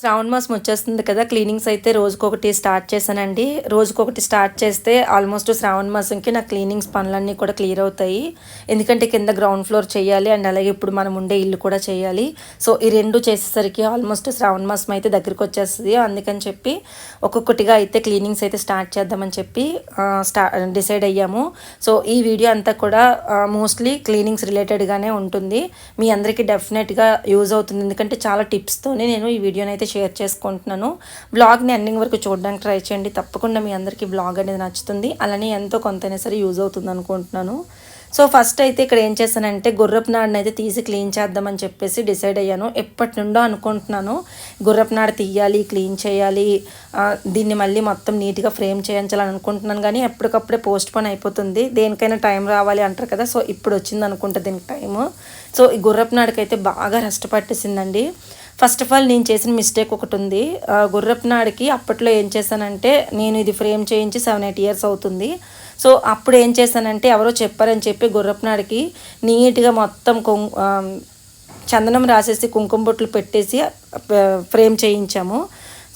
శ్రావణ మాసం వచ్చేస్తుంది కదా క్లీనింగ్స్ అయితే రోజుకొకటి స్టార్ట్ చేశానండి. రోజుకొకటి స్టార్ట్ చేస్తే ఆల్మోస్ట్ శ్రావణ మాసంకి నా క్లీనింగ్స్ పనులన్నీ కూడా క్లియర్ అవుతాయి. ఎందుకంటే కింద గ్రౌండ్ ఫ్లోర్ చేయాలి అండ్ అలాగే ఇప్పుడు మనం ఉండే ఇల్లు కూడా చేయాలి. సో ఈ రెండు చేసేసరికి ఆల్మోస్ట్ శ్రావణ మాసం అయితే దగ్గరికి వచ్చేస్తుంది. అందుకని చెప్పి ఒక్కొక్కటిగా అయితే క్లీనింగ్స్ అయితే స్టార్ట్ చేద్దామని చెప్పి స్టా డిసైడ్ అయ్యాము. సో ఈ వీడియో అంతా కూడా మోస్ట్లీ క్లీనింగ్స్ రిలేటెడ్గానే ఉంటుంది. మీ అందరికీ డెఫినెట్గా యూజ్ అవుతుంది. ఎందుకంటే చాలా టిప్స్తోనే నేను ఈ వీడియోని అయితే షేర్ చేసుకుంటున్నాను. బ్లాగ్ని ఎండింగ్ వరకు చూడడానికి ట్రై చేయండి. తప్పకుండా మీ అందరికీ బ్లాగ్ అనేది నచ్చుతుంది. అలానే ఎంతో కొంతైనా సరే యూజ్ అవుతుంది అనుకుంటున్నాను. సో ఫస్ట్ అయితే ఇక్కడ ఏం చేశానంటే గుర్రపు నాడుని అయితే తీసి క్లీన్ చేద్దామని చెప్పేసి డిసైడ్ అయ్యాను. ఎప్పటి నుండో అనుకుంటున్నాను. గుర్రపు నాడు తీయాలి క్లీన్ చేయాలి దీన్ని మళ్ళీ మొత్తం నీట్గా ఫ్రేమ్ చేయించాలని అనుకుంటున్నాను. కానీ ఎప్పటికప్పుడే పోస్ట్ పోన్ అయిపోతుంది. దేనికైనా టైం రావాలి అంటారు కదా. సో ఇప్పుడు వచ్చింది అనుకుంటా దీనికి టైము. సో ఈ గుర్రపు నాడుకైతే బాగా రెస్ట్ పట్టేసిందండి. ఫస్ట్ ఆఫ్ ఆల్ నేను చేసిన మిస్టేక్ ఒకటి ఉంది. ఆ, గుర్రపు నాడికి అప్పట్లో ఏం చేశానంటే నేను ఇది ఫ్రేమ్ చేయించి సెవెన్ ఎయిట్ ఇయర్స్ అవుతుంది. సో అప్పుడు ఏం చేశానంటే ఎవరో చెప్పారని చెప్పి గుర్రపు నాడికి నీట్గా మొత్తం కొం చందనం రాసేసి కుంకుమ బొట్లు పెట్టేసి ఫ్రేమ్ చేయించాము.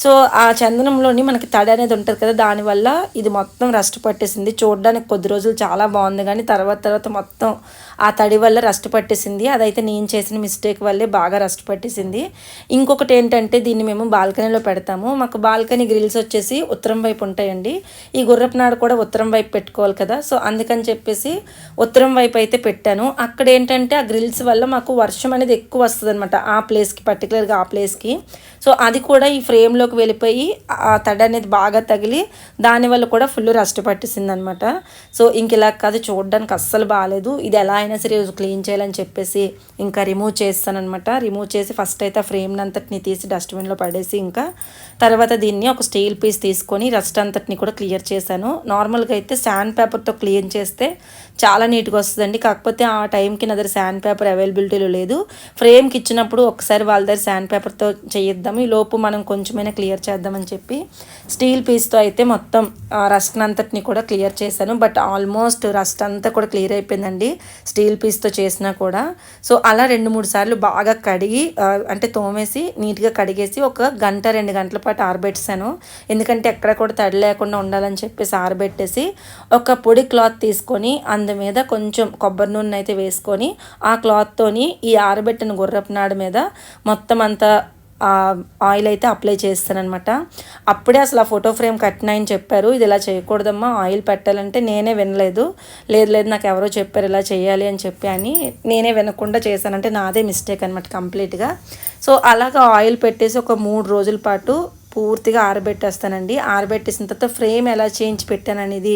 సో ఆ చందనంలోని మనకి తడి అనేది ఉంటుంది కదా దానివల్ల ఇది మొత్తం రస్ట్ పట్టేసింది. చూడడానికి కొద్ది రోజులు చాలా బాగుంది కానీ తర్వాత తర్వాత మొత్తం ఆ తడి వల్ల రస్ట్ పట్టేసింది. అదైతే నేను చేసిన మిస్టేక్ వల్లే బాగా రస్ట్ పట్టేసింది. ఇంకొకటి ఏంటంటే దీన్ని మేము బాల్కనీలో పెడతాము. మాకు బాల్కనీ గ్రిల్స్ వచ్చేసి ఉత్తరం వైపు ఉంటాయండి. ఈ గుర్రపు నాడు కూడా ఉత్తరం వైపు పెట్టుకోవాలి కదా. సో అందుకని చెప్పేసి ఉత్తరం వైపు అయితే పెట్టాను. అక్కడ ఏంటంటే ఆ గ్రిల్స్ వల్ల మాకు వర్షం అనేది ఎక్కువ వస్తుంది అనమాట ఆ ప్లేస్కి పర్టికులర్గా ఆ ప్లేస్కి సో అది కూడా ఈ ఫ్రేమ్లోకి వెళ్ళిపోయి ఆ తడి అనేది బాగా తగిలి దానివల్ల కూడా ఫుల్ రస్ట్ పట్టేసింది అనమాట సో ఇంక ఇలా కాదు. చూడడానికి అస్సలు బాగాలేదు ఇది ఎలా అయినా సరే క్లీన్ చేయాలని చెప్పేసి ఇంకా రిమూవ్ చేస్తానమాట రిమూవ్ చేసి ఫస్ట్ అయితే ఫ్రేమ్ అంతటిని తీసి డస్ట్బిన్లో పడేసి ఇంకా తర్వాత దీన్ని ఒక స్టీల్ పీస్ తీసుకొని రస్ట్ అంతటిని కూడా క్లియర్ చేశాను. నార్మల్గా అయితే శాండ్ పేపర్తో క్లీన్ చేస్తే చాలా నీట్గా వస్తుందండి. కాకపోతే ఆ టైంకి నా దగ్గర శాండ్ పేపర్ అవైలబిలిటీలో లేదు. ఫ్రేమ్కి ఇచ్చినప్పుడు ఒకసారి వాళ్ళ దగ్గర శాండ్ పేపర్తో చేయిద్దాం. ఈ లోపు మనం కొంచెమైనా క్లియర్ చేద్దామని చెప్పి స్టీల్ పీస్తో అయితే మొత్తం రస్ట్ అంతటిని కూడా క్లియర్ చేశాను. బట్ ఆల్మోస్ట్ రస్ట్ అంతా కూడా క్లియర్ అయిపోయిందండి. స్టీల్ పీస్తో చేసినా కూడా. సో అలా రెండు మూడు సార్లు బాగా కడిగి అంటే తోమేసి నీట్గా కడిగేసి ఒక గంట రెండు గంటల పాటు ఆరబెట్టాను ఎందుకంటే ఎక్కడ కూడా తడి లేకుండా ఉండాలని చెప్పేసి ఆరబెట్టేసి ఒక పొడి క్లాత్ తీసుకొని అందు మీద కొంచెం కొబ్బరి నూనె అయితే వేసుకొని ఆ క్లాత్తోని ఈ ఆరబెట్టిన గుర్రపు నాడు మీద మొత్తం అంతా ఆయిల్ అయితే అప్లై చేస్తానమాట అప్పుడే అసలు ఆ ఫోటో ఫ్రేమ్ కట్టినాయని చెప్పారు ఇది ఇలా చేయకూడదమ్మా ఆయిల్ పెట్టాలంటే నేనే వినలేదు. లేదు లేదు నాకు ఎవరో చెప్పారు ఇలా చేయాలి అని చెప్పి అని నేనే వినకుండా చేశానంటే నాదే మిస్టేక్ అనమాట కంప్లీట్గా. సో అలాగా ఆయిల్ పెట్టేసి ఒక మూడు రోజుల పాటు పూర్తిగా ఆరబెట్టేస్తానండి. ఆరబెట్టేసిన తర్వాత ఫ్రేమ్ ఎలా చేయించి పెట్టాను అనేది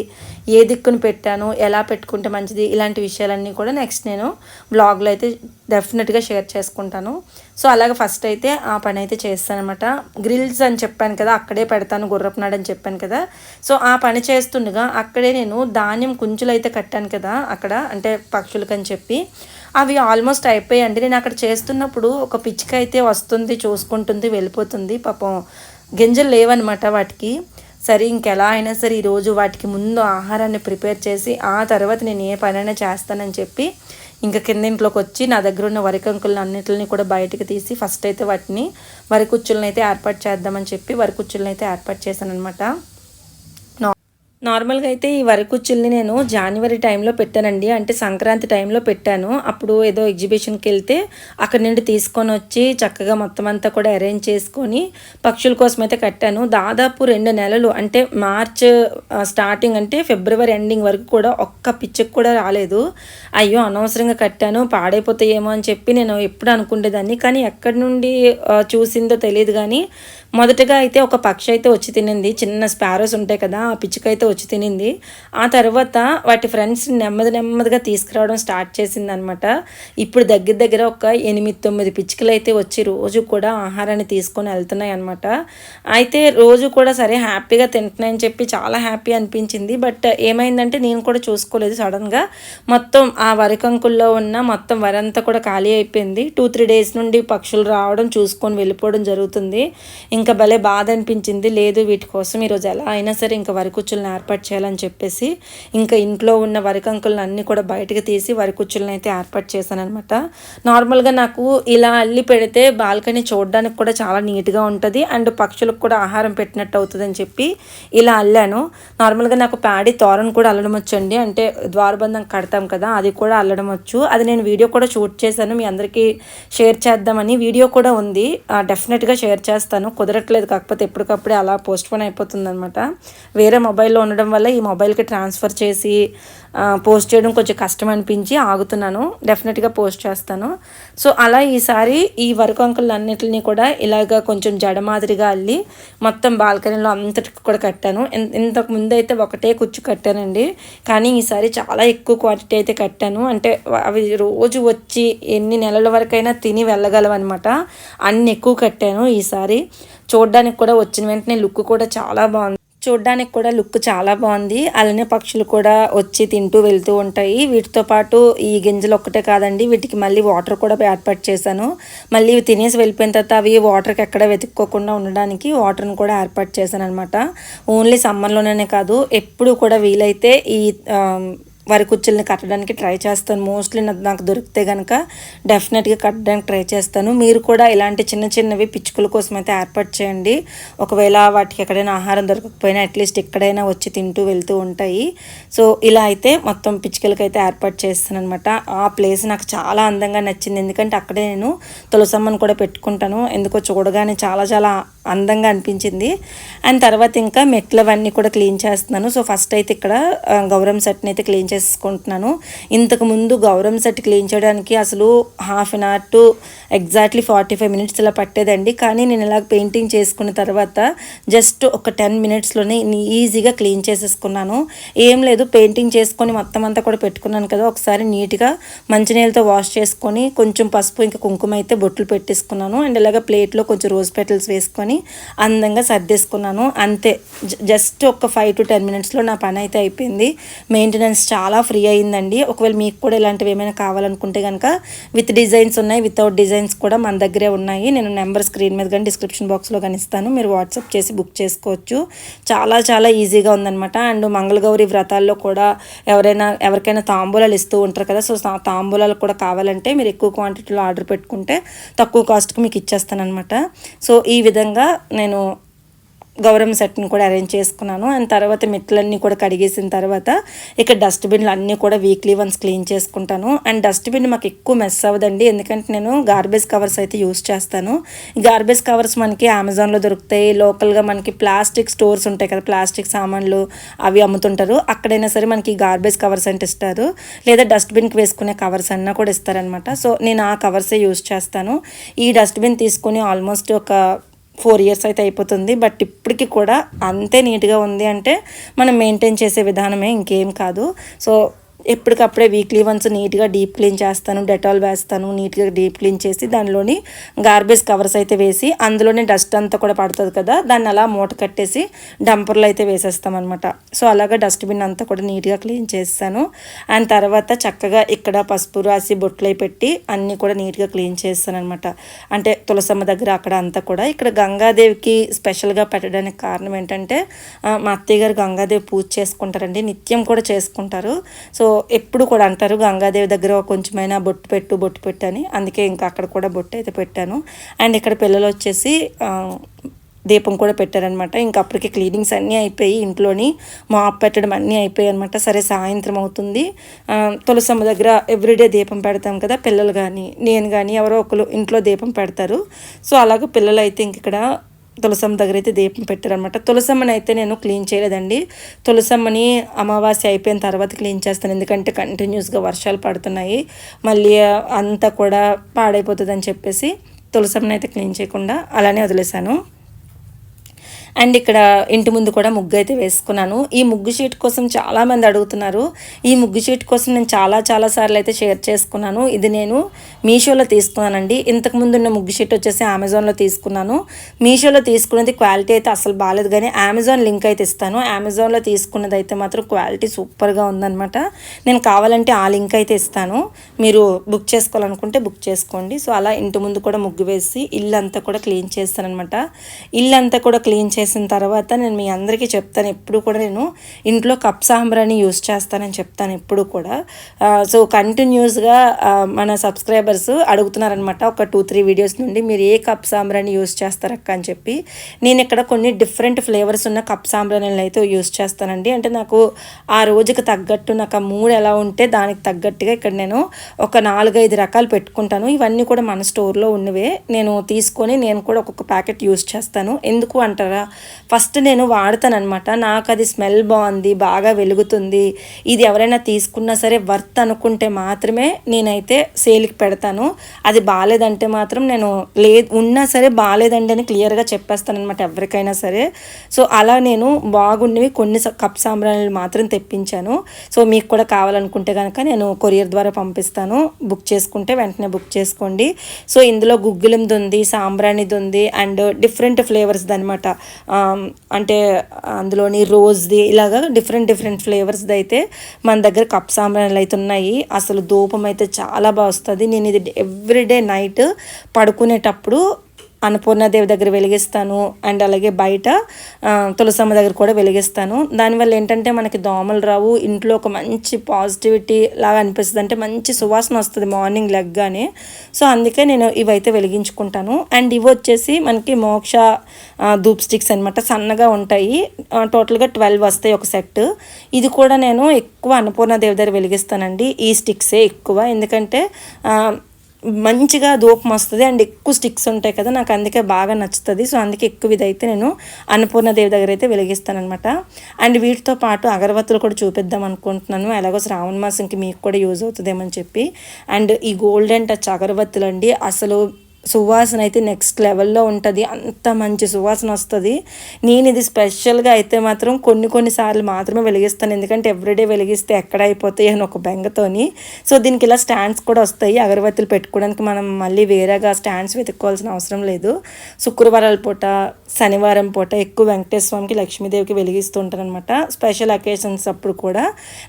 ఏ దిక్కును పెట్టాను ఎలా పెట్టుకుంటే మంచిది ఇలాంటి విషయాలన్నీ కూడా నెక్స్ట్ నేను బ్లాగ్లో అయితే డెఫినెట్గా షేర్ చేసుకుంటాను. సో అలాగే ఫస్ట్ అయితే ఆ పని అయితే చేస్తానమాట గ్రిల్స్ అని చెప్పాను కదా అక్కడే పెడతాను గుర్రపు నాడు అని చెప్పాను కదా. సో ఆ పని చేస్తుండగా అక్కడే నేను ధాన్యం కుంచులు అయితే కట్టాను కదా అక్కడ అంటే పక్షులకని చెప్పి. అవి ఆల్మోస్ట్ అయిపోయాయండి. నేను అక్కడ చేస్తున్నప్పుడు ఒక పిచ్చుక అయితే వస్తుంది చూసుకుంటుంది వెళ్ళిపోతుంది. పాపం గింజలు లేవన్నమాట వాటికి. సరే ఇంకెలా అయినా సరే ఈరోజు వాటికి ముందు ఆహారాన్ని ప్రిపేర్ చేసి ఆ తర్వాత నేను ఏ పనైనా చేస్తానని చెప్పి ఇంకా కింద ఇంట్లోకి వచ్చి నా దగ్గర ఉన్న వరి కంకులను అన్నిటిని కూడా బయటకు తీసి ఫస్ట్ అయితే వాటిని వరి కుచ్చులను అయితే ఏర్పాటు చేద్దామని చెప్పి వరి కుచ్చులను అయితే ఏర్పాటు చేశాను అనమాట నార్మల్గా అయితే ఈ వరి కుచ్చుల్ని నేను జనవరి టైంలో పెట్టానండి. అంటే సంక్రాంతి టైంలో పెట్టాను. అప్పుడు ఏదో ఎగ్జిబిషన్కి వెళ్తే అక్కడి నుండి తీసుకొని వచ్చి చక్కగా మొత్తం అంతా కూడా అరేంజ్ చేసుకొని పక్షుల కోసం అయితే కట్టాను. దాదాపు రెండు నెలలు అంటే మార్చ్ స్టార్టింగ్ అంటే ఫిబ్రవరి ఎండింగ్ వరకు కూడా ఒక్క పిచ్చుకు కూడా రాలేదు. అయ్యో అనవసరంగా కట్టాను. పాడైపోతాయేమో అని చెప్పి నేను ఎప్పుడు అనుకునేదాన్ని. కానీ ఎక్కడి నుండి చూసిందో తెలియదు కానీ మొదటగా అయితే ఒక పక్షి అయితే వచ్చి తినింది. చిన్న స్పారోస్ ఉంటాయి కదా ఆ పిచ్చుక అయితే వచ్చి తినింది. ఆ తర్వాత వాటి ఫ్రెండ్స్ నెమ్మది నెమ్మదిగా తీసుకురావడం స్టార్ట్ చేసింది అనమాట ఇప్పుడు దగ్గర దగ్గర ఒక ఎనిమిది తొమ్మిది పిచ్చుకలు అయితే వచ్చి రోజు కూడా ఆహారాన్ని తీసుకొని వెళ్తున్నాయి అనమాట అయితే రోజు కూడా సరే హ్యాపీగా తింటున్నాయని చెప్పి చాలా హ్యాపీ అనిపించింది. బట్ ఏమైందంటే నేను కూడా చూసుకోలేదు సడన్గా మొత్తం ఆ వరి కంకుల్లో ఉన్న మొత్తం వరి అంతా కూడా ఖాళీ అయిపోయింది. టూ త్రీ డేస్ నుండి పక్షులు రావడం చూసుకొని వెళ్ళిపోవడం జరుగుతుంది. ఇంకా భలే బాధ అనిపించింది. లేదు వీటి కోసం ఈరోజు ఎలా అయినా సరే ఇంకా వరికుచ్చులను ఏర్పాటు చేయాలని చెప్పేసి ఇంకా ఇంట్లో ఉన్న వరికంకులను అన్నీ కూడా బయటకు తీసి వరికుచ్చులను అయితే ఏర్పాటు చేశాను అనమాట నార్మల్గా నాకు ఇలా అల్లి పెడితే బాల్కనీ చూడడానికి కూడా చాలా నీట్గా ఉంటుంది. అండ్ పక్షులకు కూడా ఆహారం పెట్టినట్టు అవుతుంది అని చెప్పి ఇలా అల్లాను. నార్మల్గా నాకు ప్యాడీ తోరణ కూడా అల్లడం వచ్చండి. అంటే ద్వారబంధం కడతాం కదా అది కూడా అల్లడం వచ్చు. అది నేను వీడియో కూడా షూట్ చేశాను. మీ అందరికీ షేర్ చేద్దామని వీడియో కూడా ఉంది. డెఫినెట్గా షేర్ చేస్తాను. కుదరట్లేదు. కాకపోతే ఎప్పటికప్పుడే అలా పోస్ట్పోన్ అయిపోతుంది అనమాట వేరే మొబైల్లో ఉండడం వల్ల ఈ మొబైల్కి ట్రాన్స్ఫర్ చేసి పోస్ట్ చేయడం కొంచెం కష్టం అనిపించి ఆగుతున్నాను. డెఫినెట్గా పోస్ట్ చేస్తాను. సో అలా ఈసారి ఈ వరకు అన్నిటిని కూడా ఇలాగ కొంచెం జడ మాదిరిగా అల్లి మొత్తం బాల్కనీలో అంతటికి కూడా కట్టాను. ఇంతకు ముందు అయితే ఒకటే కుచ్చు కట్టానండి. కానీ ఈసారి చాలా ఎక్కువ క్వాంటిటీ అయితే కట్టాను. అంటే అవి రోజు వచ్చి ఎన్ని నెలల వరకైనా తిని వెళ్ళగలవన్నమాట. అన్ని ఎక్కువ కట్టాను ఈసారి. చూడడానికి కూడా వచ్చిన వెంటనే లుక్ కూడా చాలా బాగుంది. చూడ్డానికి కూడా లుక్ చాలా బాగుంది. అలానే పక్షులు కూడా వచ్చి తింటూ వెళ్తూ ఉంటాయి. వీటితో పాటు ఈ గింజలు ఒక్కటే కాదండి వీటికి మళ్ళీ వాటర్ కూడా ఏర్పాటు చేశాను. మళ్ళీ తినేసి వెళ్ళిపోయిన తర్వాత అవి వాటర్కి ఎక్కడ వెతుక్కోకుండా ఉండడానికి వాటర్ని కూడా ఏర్పాటు చేశాను అనమాట ఓన్లీ సమ్మర్లోనే కాదు ఎప్పుడు కూడా వీలైతే ఈ వరి కుచ్చుల్ని కట్టడానికి ట్రై చేస్తాను. మోస్ట్లీ నాకు దొరికితే కనుక డెఫినెట్గా కట్టడానికి ట్రై చేస్తాను. మీరు కూడా ఇలాంటి చిన్న చిన్నవి పిచ్చుకల కోసం అయితే ఏర్పాటు చేయండి. ఒకవేళ వాటికి ఎక్కడైనా ఆహారం దొరకకపోయినా అట్లీస్ట్ ఎక్కడైనా వచ్చి తింటూ వెళ్తూ ఉంటాయి. సో ఇలా అయితే మొత్తం పిచ్చుకలకి అయితే ఏర్పాటు చేస్తాను అనమాట ఆ ప్లేస్ నాకు చాలా అందంగా నచ్చింది. ఎందుకంటే అక్కడే నేను తులసమ్మను కూడా పెట్టుకుంటాను. ఎందుకో చూడగానే చాలా చాలా అందంగా అనిపించింది. అండ్ తర్వాత ఇంకా మెట్లవన్నీ కూడా క్లీన్ చేస్తున్నాను. సో ఫస్ట్ అయితే ఇక్కడ గౌరవం సెట్ని అయితే క్లీన్ చేసుకుంటున్నాను. ఇంతకు ముందు గౌరవం సెట్ క్లీన్ చేయడానికి అసలు half an hour to exactly forty five minutes ఇలా పట్టేదండి. కానీ నేను ఇలా పెయింటింగ్ చేసుకున్న తర్వాత జస్ట్ ఒక టెన్ మినిట్స్లోనే ఈజీగా క్లీన్ చేసేసుకున్నాను. ఏం లేదు పెయింటింగ్ చేసుకొని మొత్తం అంతా కూడా పెట్టుకున్నాను కదా ఒకసారి నీట్గా మంచినీళ్ళతో వాష్ చేసుకొని కొంచెం పసుపు ఇంకా కుంకుమ అయితే బొట్లు పెట్టేసుకున్నాను. అండ్ ఇలాగ ప్లేట్లో కొంచెం రోజ్ పెటల్స్ వేసుకొని అందంగా సర్దేసుకున్నాను. అంతే జస్ట్ ఒక ఫైవ్ టు టెన్ మినిట్స్లో నా పని అయితే అయిపోయింది. మెయింటెనెన్స్ చాలా చాలా ఫ్రీ అయిందండి. ఒకవేళ మీకు కూడా ఇలాంటివి ఏమైనా కావాలనుకుంటే కనుక విత్ డిజైన్స్ ఉన్నాయి వితౌట్ డిజైన్స్ కూడా మన దగ్గరే ఉన్నాయి. నేను నెంబర్ స్క్రీన్ మీద కానీ డిస్క్రిప్షన్ బాక్స్లో కానీ ఇస్తాను. మీరు వాట్సాప్ చేసి బుక్ చేసుకోవచ్చు. చాలా చాలా ఈజీగా ఉందనమాట అండ్ మంగళగౌరి వ్రతాల్లో కూడా ఎవరైనా ఎవరికైనా తాంబూలాలు ఇస్తూ ఉంటారు కదా సో తాంబూలాలు కూడా కావాలంటే మీరు ఎక్కువ క్వాంటిటీలో ఆర్డర్ పెట్టుకుంటే తక్కువ కాస్ట్కి మీకు ఇచ్చేస్తానమాట సో ఈ విధంగా నేను గౌరవం సెట్ని కూడా అరేంజ్ చేసుకున్నాను. అండ్ తర్వాత మెట్లన్నీ కూడా కడిగేసిన తర్వాత ఇక్కడ డస్ట్బిన్లు అన్నీ కూడా వీక్లీ వన్స్ క్లీన్ చేసుకుంటాను. అండ్ డస్ట్బిన్ మాకు ఎక్కువ మెస్ అవ్వదండి. ఎందుకంటే నేను గార్బేజ్ కవర్స్ అయితే యూస్ చేస్తాను. గార్బేజ్ కవర్స్ మనకి అమెజాన్లో దొరుకుతాయి. లోకల్గా మనకి ప్లాస్టిక్ స్టోర్స్ ఉంటాయి కదా ప్లాస్టిక్ సామాన్లు అవి అమ్ముతుంటారు. అక్కడైనా సరే మనకి గార్బేజ్ కవర్స్ అంటే ఇస్తారు. లేదా డస్ట్బిన్కి వేసుకునే కవర్స్ అన్నా కూడా ఇస్తారనమాట సో నేను ఆ కవర్సే యూస్ చేస్తాను. ఈ డస్ట్బిన్ తీసుకుని ఆల్మోస్ట్ ఒక ఫోర్ ఇయర్స్ అయితే అయిపోతుంది. బట్ ఇప్పటికి కూడా అంతే నీట్గా ఉంది అంటే మనం మెయింటైన్ చేసే విధానమే ఇంకేం కాదు. సో ఎప్పటికప్పుడే వీక్లీ వన్స్ నీట్గా డీప్ క్లీన్ చేస్తాను డెటాల్ వేస్తాను నీట్గా డీప్ క్లీన్ చేసి దానిలోని గార్బేజ్ కవర్స్ అయితే వేసి అందులోనే డస్ట్ అంతా కూడా పడుతుంది కదా దాన్ని అలా మూట కట్టేసి డంపర్లో అయితే వేసేస్తాం అనమాట సో అలాగా డస్ట్బిన్ అంతా కూడా నీట్గా క్లీన్ చేస్తాను. అండ్ తర్వాత చక్కగా ఇక్కడ పసుపు రాసి బొట్లు పెట్టి అన్నీ కూడా నీట్గా క్లీన్ చేస్తాను అనమాట అంటే తులసమ్మ దగ్గర అక్కడ అంతా కూడా. ఇక్కడ గంగాదేవికి స్పెషల్గా పెట్టడానికి కారణం ఏంటంటే మా అత్తయ్య గారు గంగాదేవి పూజ చేసుకుంటారండి నిత్యం కూడా చేసుకుంటారు. సో ఎప్పుడు కూడా అంటారు గంగాదేవి దగ్గర కొంచెమైనా బొట్టు పెట్టు బొట్టు పెట్టు అని. అందుకే ఇంకా అక్కడ కూడా బొట్టు అయితే పెట్టాను. అండ్ ఇక్కడ పిల్లలు వచ్చేసి దీపం కూడా పెట్టారనమాట ఇంకా అప్పటికి క్లీనింగ్స్ అన్నీ అయిపోయి ఇంట్లోని మాప్ పెట్టడం అన్నీ అయిపోయాయి అనమాట సరే సాయంత్రం అవుతుంది. తులసమ్మ దగ్గర ఎవ్రీడే దీపం పెడతాం కదా పిల్లలు కానీ నేను కానీ ఎవరో ఒకరు ఇంట్లో దీపం పెడతారు. సో అలాగే పిల్లలు అయితే ఇంక ఇక్కడ తులసమ్మ దగ్గర అయితే దీపం పెట్టారనమాట తులసమ్మని అయితే నేను క్లీన్ చేయలేదండి. తులసమ్మని అమావాస్య అయిపోయిన తర్వాత క్లీన్ చేస్తాను. ఎందుకంటే కంటిన్యూస్గా వర్షాలు పడుతున్నాయి. మళ్ళీ అంతా కూడా పాడైపోతుందని చెప్పేసి తులసమ్మని అయితే క్లీన్ చేయకుండా అలానే వదిలేశాను. అండ్ ఇక్కడ ఇంటి ముందు కూడా ముగ్గు అయితే వేసుకున్నాను. ఈ ముగ్గు షీట్ కోసం చాలామంది అడుగుతున్నారు. ఈ ముగ్గు షీట్ కోసం నేను చాలా చాలా సార్లు అయితే షేర్ చేసుకున్నాను. ఇది నేను మీషోలో తీసుకున్నానండి. ఇంతకుముందు ఉన్న ముగ్గు షీట్ వచ్చేసి అమెజాన్లో తీసుకున్నాను. మీషోలో తీసుకున్నది క్వాలిటీ అయితే అసలు బాగాలేదు కానీ అమెజాన్ లింక్ అయితే ఇస్తాను. అమెజాన్లో తీసుకున్నది అయితే మాత్రం క్వాలిటీ సూపర్గా ఉందనమాట నేను కావాలంటే ఆ లింక్ అయితే ఇస్తాను. మీరు బుక్ చేసుకోవాలనుకుంటే బుక్ చేసుకోండి. సో అలా ఇంటి ముందు కూడా ముగ్గు వేసి ఇల్లు అంతా కూడా క్లీన్ చేస్తానమాట ఇల్లు అంతా కూడా క్లీన్ చేసి చేసిన తర్వాత నేను మీ అందరికీ చెప్తాను. ఎప్పుడు కూడా నేను ఇంట్లో కప్ సాంబ్రాని యూస్ చేస్తానని చెప్తాను ఎప్పుడు కూడా. సో కంటిన్యూస్గా మన సబ్స్క్రైబర్స్ అడుగుతున్నారనమాట ఒక టూ త్రీ వీడియోస్ నుండి మీరు ఏ కప్ సాంబ్రాని యూస్ చేస్తారక్క అని చెప్పి. నేను ఇక్కడ కొన్ని డిఫరెంట్ ఫ్లేవర్స్ ఉన్న కప్ సాంబ్రాన్ని అయితే యూస్ చేస్తానండి. అంటే నాకు ఆ రోజుకి తగ్గట్టు నాకు ఆ మూడు ఎలా ఉంటే దానికి తగ్గట్టుగా ఇక్కడ నేను ఒక నాలుగైదు రకాలు పెట్టుకుంటాను. ఇవన్నీ కూడా మన స్టోర్లో ఉన్నవే. నేను తీసుకొని నేను కూడా ఒక్కొక్క ప్యాకెట్ యూస్ చేస్తాను. ఎందుకు అంటారా? ఫస్ట్ నేను వాడతాను అనమాట నాకు అది స్మెల్ బాగుంది బాగా వెలుగుతుంది. ఇది ఎవరైనా తీసుకున్నా సరే వర్త్ అనుకుంటే మాత్రమే నేనైతే సేల్కి పెడతాను. అది బాగాలేదంటే మాత్రం నేను లే ఉన్నా సరే బాగాలేదండి అని క్లియర్గా చెప్పేస్తానమాట ఎవరికైనా సరే. సో అలా నేను బాగుండేవి కొన్ని కప్ సాంబ్రాణులు మాత్రం తెప్పించాను. సో మీకు కూడా కావాలనుకుంటే కనుక నేను కొరియర్ ద్వారా పంపిస్తాను. బుక్ చేసుకుంటే వెంటనే బుక్ చేసుకోండి. సో ఇందులో గుగ్గిలింది ఉంది సాంబ్రాణిది ఉంది అండ్ డిఫరెంట్ ఫ్లేవర్స్ది అనమాట అంటే అందులోని రోజ్ది ఇలాగా డిఫరెంట్ డిఫరెంట్ ఫ్లేవర్స్ది అయితే మన దగ్గర కప్ సామాన్లు అయితే ఉన్నాయి. అసలు ధూపం అయితే చాలా బాగా వస్తుంది. నేను ఇది ఎవ్రీడే నైట్ పడుకునేటప్పుడు అన్నపూర్ణాదేవి దగ్గర వెలిగిస్తాను అండ్ అలాగే బయట తులసమ్మ దగ్గర కూడా వెలిగిస్తాను. దానివల్ల ఏంటంటే మనకి దోమలు రావు ఇంట్లో ఒక మంచి పాజిటివిటీ లాగా అనిపిస్తుంది. అంటే మంచి సువాసన వస్తుంది మార్నింగ్ లెగ్గానే. సో అందుకే నేను ఇవైతే వెలిగించుకుంటాను. అండ్ ఇవి వచ్చేసి మనకి మోక్ష ధూప్ స్టిక్స్ అనమాట సన్నగా ఉంటాయి. టోటల్గా ట్వెల్వ్ వస్తాయి ఒక సెట్ ఇది కూడా నేను ఎక్కువ అన్నపూర్ణ దేవి దగ్గర వెలిగిస్తానండి. ఈ స్టిక్సే ఎక్కువ. ఎందుకంటే మంచిగా ధూపం వస్తుంది అండ్ ఎక్కువ స్టిక్స్ ఉంటాయి కదా నాకు అందుకే బాగా నచ్చుతుంది. సో అందుకే ఎక్కువ ఇదైతే నేను అన్నపూర్ణ దేవి దగ్గర అయితే వెలిగిస్తానమాట అండ్ వీటితో పాటు అగరబత్తులు కూడా చూపిద్దాం అనుకుంటున్నాను. ఎలాగో శ్రావణ మాసంకి మీకు కూడా యూజ్ అవుతుందేమని చెప్పి. అండ్ ఈ గోల్డెన్ టచ్ అగరబత్తులు అండి అసలు సువాసన అయితే నెక్స్ట్ లెవెల్లో ఉంటుంది. అంత మంచి సువాసన వస్తుంది. నేను ఇది స్పెషల్గా అయితే మాత్రం కొన్ని కొన్ని సార్లు మాత్రమే వెలిగిస్తాను. ఎందుకంటే ఎవ్రీడే వెలిగిస్తే ఎక్కడ అయిపోతాయి అని ఒక బెంగతోని. సో దీనికి ఇలా స్టాండ్స్ కూడా వస్తాయి. అగరబత్తులు పెట్టుకోవడానికి మనం మళ్ళీ వేరేగా స్టాండ్స్ వెతుక్కోవాల్సిన అవసరం లేదు. శుక్రవారాల పూట శనివారం పూట ఎక్కువ వెంకటేశ్వర స్వామికి లక్ష్మీదేవికి వెలిగిస్తూ ఉంటాను అనమాట స్పెషల్ అకేషన్స్ అప్పుడు కూడా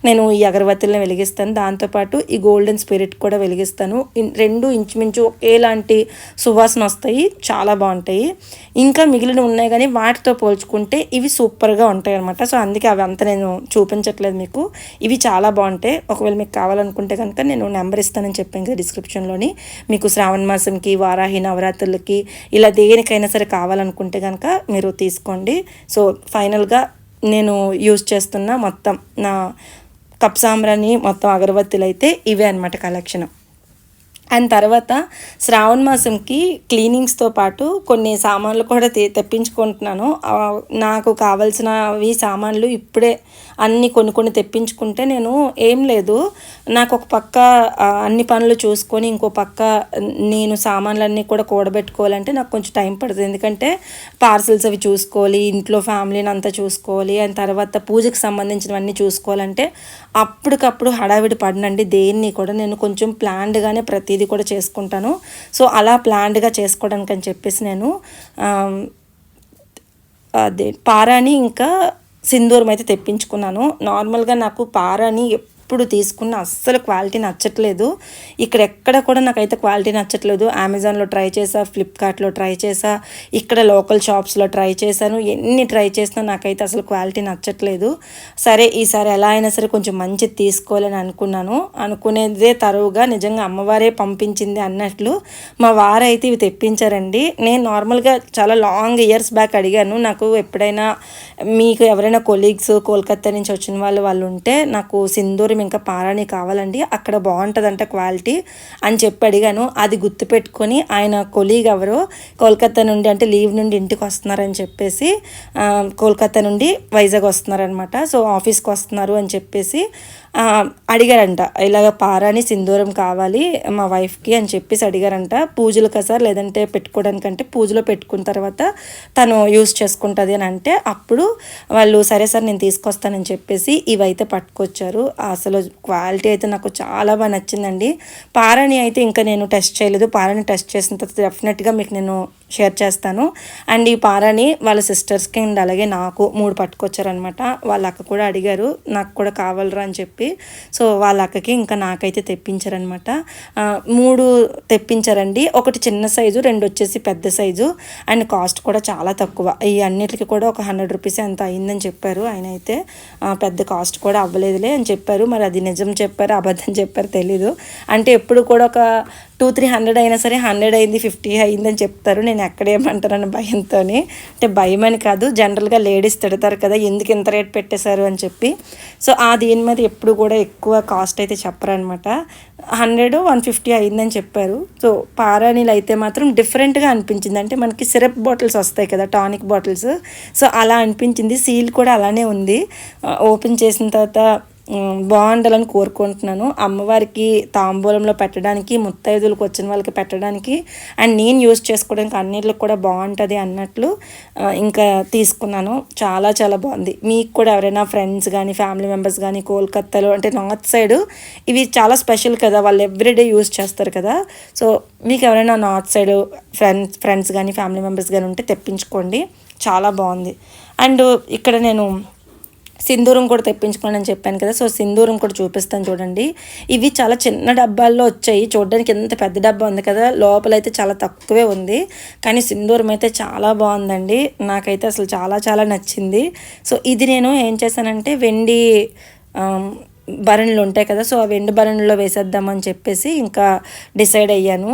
నేను ఈ అగరబత్తులను వెలిగిస్తాను. దాంతోపాటు ఈ గోల్డెన్ స్పిరిట్ కూడా వెలిగిస్తాను. రెండు ఇంచుమించు ఒకేలాంటి సువాసన వస్తాయి చాలా బాగుంటాయి. ఇంకా మిగిలిన ఉన్నాయి కానీ వాటితో పోల్చుకుంటే ఇవి సూపర్గా ఉంటాయి అనమాట సో అందుకే అవి అంతా నేను చూపించట్లేదు మీకు. ఇవి చాలా బాగుంటాయి. ఒకవేళ మీకు కావాలనుకుంటే కనుక నేను నెంబర్ ఇస్తానని చెప్పాను కదా డిస్క్రిప్షన్లోని. మీకు శ్రావణ మాసంకి వారాహి నవరాత్రులకి ఇలా దేనికైనా సరే కావాలనుకుంటే కనుక మీరు తీసుకోండి. సో ఫైనల్గా నేను యూజ్ చేస్తున్న మొత్తం నా కప్ సాంబ్రాని మొత్తం అగరబత్తులు అయితే ఇవే అనమాట కలెక్షన్. అండ్ తర్వాత శ్రావణ మాసంకి క్లీనింగ్స్తో పాటు కొన్ని సామాన్లు కూడా తెప్పించుకుంటున్నాను. నాకు కావాల్సినవి సామాన్లు ఇప్పుడే అన్నీ కొన్ని కొన్ని తెప్పించుకుంటే నేను ఏం లేదు. నాకు ఒక పక్క అన్ని పనులు చూసుకొని ఇంకో పక్క నేను సామాన్లన్నీ కూడా కూడబెట్టుకోవాలంటే నాకు కొంచెం టైం పడుతుంది. ఎందుకంటే పార్సల్స్ అవి చూసుకోవాలి ఇంట్లో ఫ్యామిలీని అంతా చూసుకోవాలి అండ్ తర్వాత పూజకి సంబంధించినవన్నీ చూసుకోవాలంటే అప్పటికప్పుడు హడావిడి పడినండి. దేన్ని కూడా నేను కొంచెం ప్లాన్డ్గానే ప్రతిదీ కూడా చేసుకుంటాను. సో అలా ప్లాన్డ్గా చేసుకోవడానికి అని చెప్పేసి నేను అదే పారాని ఇంకా సింధూరం అయితే తెప్పించుకున్నాను. నార్మల్గా నాకు పారాని ఎప్పుడు తీసుకున్న అస్సలు క్వాలిటీ నచ్చట్లేదు. ఇక్కడ ఎక్కడ కూడా నాకైతే క్వాలిటీ నచ్చట్లేదు. అమెజాన్లో ట్రై చేసా ఫ్లిప్కార్ట్లో ట్రై చేసా ఇక్కడ లోకల్ షాప్స్లో ట్రై చేశాను. ఎన్ని ట్రై చేసినా నాకైతే అసలు క్వాలిటీ నచ్చట్లేదు. సరే ఈసారి ఎలా అయినా సరే కొంచెం మంచిది తీసుకోవాలని అనుకున్నాను. అనుకునేదే తరువుగా నిజంగా అమ్మవారే పంపించింది అన్నట్లు మా వారైతే ఇవి తెప్పించారండి. నేను నార్మల్గా చాలా లాంగ్ ఇయర్స్ బ్యాక్ అడిగాను. నాకు ఎప్పుడైనా మీకు ఎవరైనా కొలీగ్స్ కోల్కత్తా నుంచి వచ్చిన వాళ్ళు వాళ్ళు ఉంటే నాకు సింధూర్ క్రీమ్ ఇంకా పారాణి కావాలండి అక్కడ బాగుంటుందంట క్వాలిటీ అని చెప్పి అడిగాను. అది గుర్తుపెట్టుకొని ఆయన కొలీగ్ ఎవరు కోల్కత్తా నుండి అంటే లీవ్ నుండి ఇంటికి వస్తున్నారని చెప్పేసి కోల్కత్తా నుండి వైజాగ్ వస్తున్నారనమాట సో ఆఫీస్కి వస్తున్నారు అని చెప్పేసి అడిగారంట ఇలాగ పారాని సింధూరం కావాలి మా వైఫ్కి అని చెప్పేసి అడిగారంట. పూజలు సార్ లేదంటే పెట్టుకోవడానికంటే పూజలో పెట్టుకున్న తర్వాత తను యూస్ చేసుకుంటుంది అని అంటే అప్పుడు వాళ్ళు సరే సార్ నేను తీసుకొస్తానని చెప్పేసి ఇవైతే పట్టుకొచ్చారు. అసలు క్వాలిటీ అయితే నాకు చాలా బాగా నచ్చిందండి. పారాని అయితే ఇంకా నేను టెస్ట్ చేయలేదు. పారాని టెస్ట్ చేసిన తర్వాత డెఫినెట్గా మీకు నేను షేర్ చేస్తాను. అండ్ ఈ పారాని వాళ్ళ సిస్టర్స్కి అండ్ అలాగే నాకు మూడు పట్టుకొచ్చారనమాట వాళ్ళ అక్క కూడా అడిగారు నాకు కూడా కావాలరా అని చెప్పి. సో వాళ్ళ అక్కకి ఇంకా నాకైతే తెప్పించారనమాట మూడు తెప్పించారండి. ఒకటి చిన్న సైజు రెండు వచ్చేసి పెద్ద సైజు. అండ్ కాస్ట్ కూడా చాలా తక్కువ. ఈ అన్నిటికీ కూడా ఒక హండ్రెడ్ రూపీస్ ఎంత అయిందని చెప్పారు ఆయన అయితే. పెద్ద కాస్ట్ కూడా అవ్వలేదులే అని చెప్పారు. మరి అది నిజం చెప్పారు అబద్ధం చెప్పారు తెలీదు. అంటే ఎప్పుడు కూడా ఒక టూ త్రీ హండ్రెడ్ అయినా సరే హండ్రెడ్ అయింది ఫిఫ్టీ అయిందని చెప్తారు. నేను ఎక్కడేమంటారని భయంతో అంటే భయం అని కాదు జనరల్గా లేడీస్ తిడతారు కదా ఎందుకు ఇంత రేట్ పెట్టేశారు అని చెప్పి. సో ఆ దీని మీద ఎప్పుడు కూడా ఎక్కువ కాస్ట్ అయితే చెప్పరనమాట హండ్రెడ్ వన్ ఫిఫ్టీ అయిందని చెప్పారు. సో పారానీలు అయితే మాత్రం డిఫరెంట్గా అనిపించింది. అంటే మనకి సిరప్ బాటిల్స్ వస్తాయి కదా టానిక్ బాటిల్స్. సో అలా అనిపించింది. సీల్ కూడా అలానే ఉంది. ఓపెన్ చేసిన తర్వాత బాగుండాలని కోరుకుంటున్నాను. అమ్మవారికి తాంబూలంలో పెట్టడానికి ముత్తైదులకు వచ్చిన వాళ్ళకి పెట్టడానికి అండ్ నేను యూస్ చేసుకోవడానికి అన్నిటికి కూడా బాగుంటుంది అన్నట్లు ఇంకా తీసుకున్నాను. చాలా చాలా బాగుంది. మీకు కూడా ఎవరైనా ఫ్రెండ్స్ కానీ ఫ్యామిలీ మెంబర్స్ కానీ కోల్కత్తాలో అంటే నార్త్ సైడ్ ఇవి చాలా స్పెషల్ కదా. వాళ్ళు ఎవ్రీడే యూస్ చేస్తారు కదా. సో మీకు ఎవరైనా నార్త్ సైడ్ ఫ్రెండ్స్ ఫ్రెండ్స్ కానీ ఫ్యామిలీ మెంబర్స్ కానీ ఉంటే తెప్పించుకోండి. చాలా బాగుంది. అండ్ ఇక్కడ నేను సింధూరం కూడా తెప్పించుకోండి అని చెప్పాను కదా. సో సింధూరం కూడా చూపిస్తాను చూడండి. ఇవి చాలా చిన్న డబ్బాల్లో వచ్చాయి. చూడడానికి ఎంత పెద్ద డబ్బా ఉంది కదా. లోపలైతే చాలా తక్కువే ఉంది. కానీ సింధూరం అయితే చాలా బాగుందండి. నాకైతే అసలు చాలా చాలా నచ్చింది. సో ఇది నేను ఏం చేశానంటే వెండి భరణులు ఉంటాయి కదా సో ఆ ఎండు భరణిలో వేసేద్దామని చెప్పేసి ఇంకా డిసైడ్ అయ్యాను.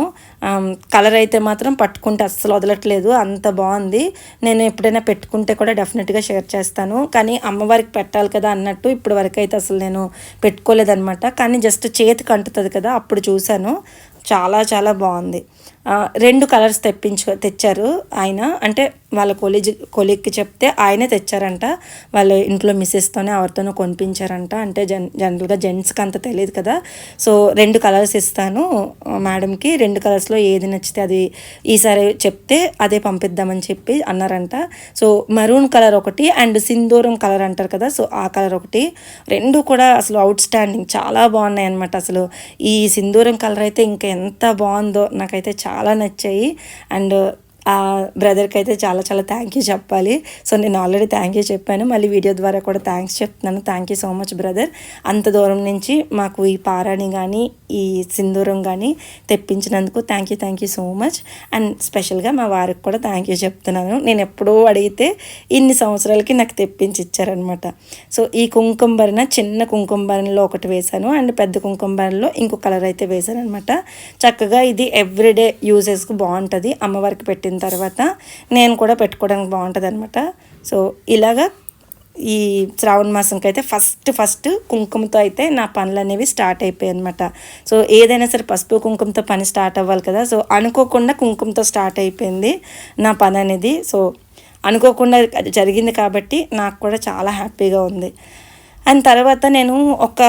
కలర్ అయితే మాత్రం పట్టుకుంటే అస్సలు వదలట్లేదు అంత బాగుంది. నేను ఎప్పుడైనా పెట్టుకుంటే కూడా డెఫినెట్గా షేర్ చేస్తాను. కానీ అమ్మవారికి పెట్టాలి కదా అన్నట్టు ఇప్పుడు వరకు అయితే అసలు నేను పెట్టుకోలేదనమాట కానీ జస్ట్ చేతికి అంటుతుంది కదా అప్పుడు చూశాను. చాలా చాలా బాగుంది. రెండు కలర్స్ తెప్పించు తెచ్చారు ఆయన. అంటే వాళ్ళ కొలీజ్ కొలీగ్కి చెప్తే ఆయనే తెచ్చారంట. వాళ్ళ ఇంట్లో మిస్సెస్తోనే ఎవరితోనో కొనిపించారంట. అంటే జన్ జనరల్గా జెంట్స్కి అంత తెలియదు కదా. సో రెండు కలర్స్ ఇస్తాను మేడంకి రెండు కలర్స్లో ఏది నచ్చితే అది ఈసారి చెప్తే అదే పంపిద్దామని చెప్పి అన్నారంట. సో మరూన్ కలర్ ఒకటి అండ్ సింధూరం కలర్ అంటారు కదా. సో ఆ కలర్ ఒకటి. రెండు కూడా అసలు అవుట్ స్టాండింగ్ చాలా బాగున్నాయి అనమాట అసలు. ఈ సింధూరం కలర్ అయితే ఇంకా ఎంత బాగుందో నాకైతే చాలా నచ్చాయి. అండ్ బ్రదర్కి అయితే చాలా చాలా థ్యాంక్ యూ చెప్పాలి. సో నేను ఆల్రెడీ థ్యాంక్ యూ చెప్పాను. మళ్ళీ వీడియో ద్వారా కూడా థ్యాంక్స్ చెప్తున్నాను. Thank you so much brother అంత దూరం నుంచి మాకు ఈ పారాని కానీ ఈ సింధూరం కానీ తెప్పించినందుకు thank you thank you so much and స్పెషల్గా మా వారికి కూడా థ్యాంక్ యూ చెప్తున్నాను. నేను ఎప్పుడూ అడిగితే ఇన్ని సంవత్సరాలకి నాకు తెప్పించి ఇచ్చారనమాట సో ఈ కుంకుమ భరణ చిన్న కుంకుమ భరణలో ఒకటి వేశాను. అండ్ పెద్ద కుంకుమ భరణలో ఇంకో కలర్ అయితే వేశాను అనమాట చక్కగా ఇది ఎవ్రీడే యూజెస్కి బాగుంటుంది. అమ్మవారికి పెట్టింది పెట్టిన తర్వాత నేను కూడా పెట్టుకోవడానికి బాగుంటుంది అనమాట సో ఇలాగా ఈ శ్రావణ మాసంకి అయితే ఫస్ట్ ఫస్ట్ కుంకుమతో అయితే నా పనులు అనేవి స్టార్ట్ అయిపోయాయి అనమాట సో ఏదైనా సరే పసుపు కుంకుమతో పని స్టార్ట్ అవ్వాలి కదా సో అనుకోకుండా కుంకుమతో స్టార్ట్ అయిపోయింది నా పని అనేది సో అనుకోకుండా అది జరిగింది కాబట్టి నాకు కూడా చాలా హ్యాపీగా ఉంది. అండ్ తర్వాత నేను ఒక